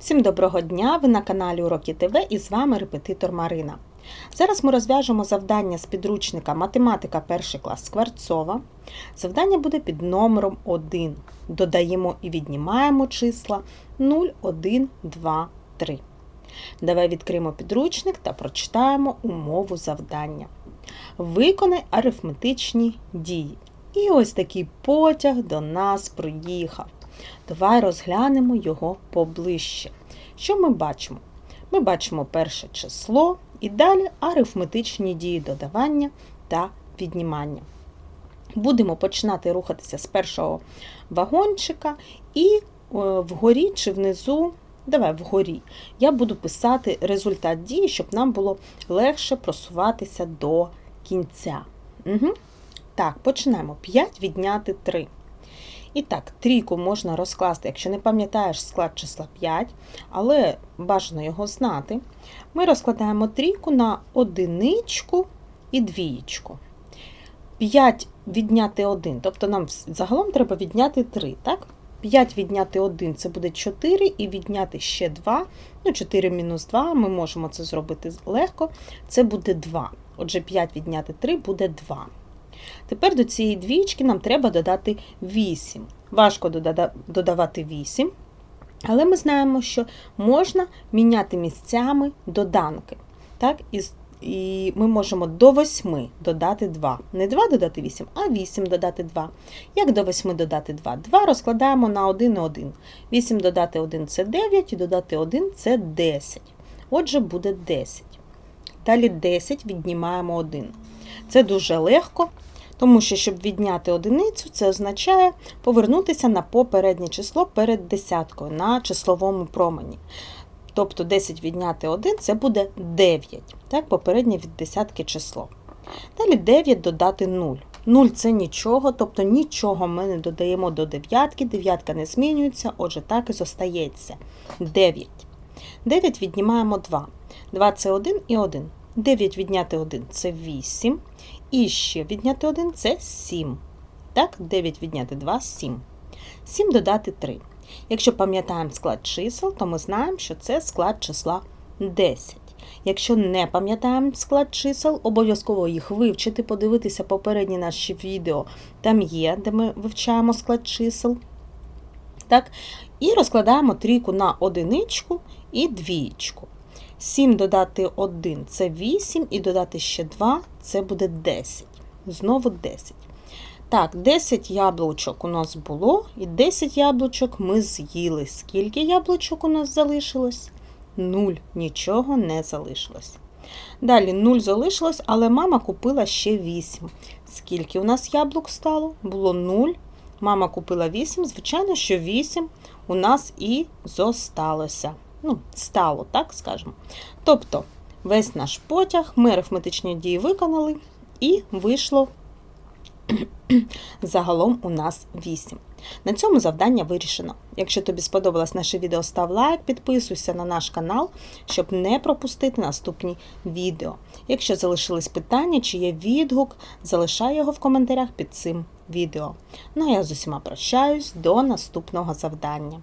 Всім доброго дня! Ви на каналі Уроки ТВ і з вами репетитор Марина. Зараз ми розв'яжемо завдання з підручника Математика 1 клас Скворцова. Завдання буде під номером 1. Додаємо і віднімаємо числа 0, 1, 2, 3. Давай відкриємо підручник та прочитаємо умову завдання. Виконай арифметичні дії. І ось такий потяг до нас приїхав. Давай розглянемо його поближче. Що ми бачимо? Ми бачимо перше число і далі арифметичні дії додавання та віднімання. Будемо починати рухатися з першого вагончика, і е, вгорі чи внизу, давай вгорі, я буду писати результат дії, щоб нам було легше просуватися до кінця. Угу. Так, почнемо. 5 відняти 3. І так, трійку можна розкласти, якщо не пам'ятаєш склад числа 5, але бажано його знати. Ми розкладаємо трійку на одиничку і двієчку. 5 відняти 1, тобто нам загалом треба відняти 3, так? 5 відняти 1 це буде 4, і відняти ще 2. Ну, 4 мінус 2, ми можемо це зробити легко. Це буде 2. Отже, 5 відняти 3 буде 2. Тепер до цієї двічки нам треба додати 8. Важко додавати 8, але ми знаємо, що можна міняти місцями доданки. Так? І ми можемо до 8 додати 2. Не 2 додати 8, а 8 додати 2. Як до 8 додати 2? 2 розкладаємо на 1 і 1. 8 додати 1 це 9, і додати 1 це 10. Отже, буде 10. Далі 10 віднімаємо 1. Це дуже легко. Тому що, щоб відняти одиницю, це означає повернутися на попереднє число перед десяткою на числовому промені. Тобто 10 відняти 1 це буде 9, так, попереднє від десятки число. Далі 9 додати 0. 0 це нічого, тобто нічого ми не додаємо до дев'ятки, дев'ятка не змінюється, отже, так і зостається. 9. 9 віднімаємо 2. 2 це 1 і 1. 9 відняти 1 це 8. І ще відняти 1 це 7. Так, 9 відняти 2 7. 7 додати 3. Якщо пам'ятаємо склад чисел, то ми знаємо, що це склад числа 10. Якщо не пам'ятаємо склад чисел, обов'язково їх вивчити, подивитися попередні наші відео. Там є, де ми вивчаємо склад чисел. Так? І розкладаємо трійку на одиничку і двієчку. 7 додати 1 це 8, і додати ще 2 це буде 10. Знову 10. Так, 10 яблучок у нас було, і 10 яблучок ми з'їли. Скільки яблучок у нас залишилось? 0. Нічого не залишилось. Далі 0 залишилось, але мама купила ще 8. Скільки у нас яблук стало? Було 0. Мама купила 8, звичайно, що 8 у нас і зосталося ну, стало, так скажемо. Тобто весь наш потяг, ми арифметичні дії виконали, і вийшло загалом у нас 8. На цьому завдання вирішено. Якщо тобі сподобалось наше відео, став лайк, підписуйся на наш канал, щоб не пропустити наступні відео. Якщо залишились питання чи є відгук, залишай його в коментарях під цим відео. Ну а я з усіма прощаюсь до наступного завдання.